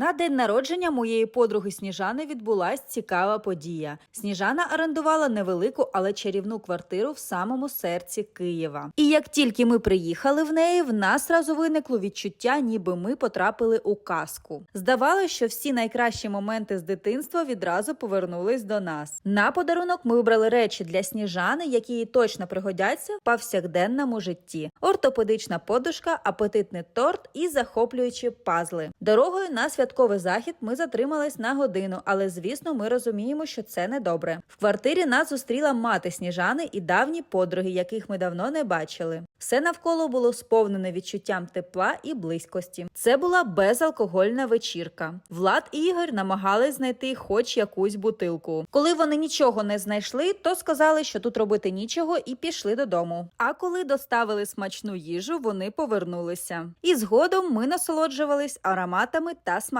На день народження моєї подруги Сніжани відбулась цікава подія. Сніжана орендувала невелику, але чарівну квартиру в самому серці Києва. І як тільки ми приїхали в неї, в нас зразу виникло відчуття, ніби ми потрапили у казку. Здавалося, що всі найкращі моменти з дитинства відразу повернулись до нас. На подарунок ми вибрали речі для сніжани, які їй точно пригодяться в повсякденному житті: ортопедична подушка, апетитний торт і захоплюючі пазли. Дорогою на святковий захід ми затримались на годину, але звісно, ми розуміємо, що це не добре. В квартирі нас зустріла мати сніжани і давні подруги, яких ми давно не бачили. Все навколо було сповнене відчуттям тепла і близькості. Це була безалкогольна вечірка. Влад і Ігор намагались знайти хоч якусь бутилку. Коли вони нічого не знайшли, то сказали, що тут робити нічого, і пішли додому. А коли доставили смачну їжу, вони повернулися. І згодом ми насолоджувались ароматами та смаками.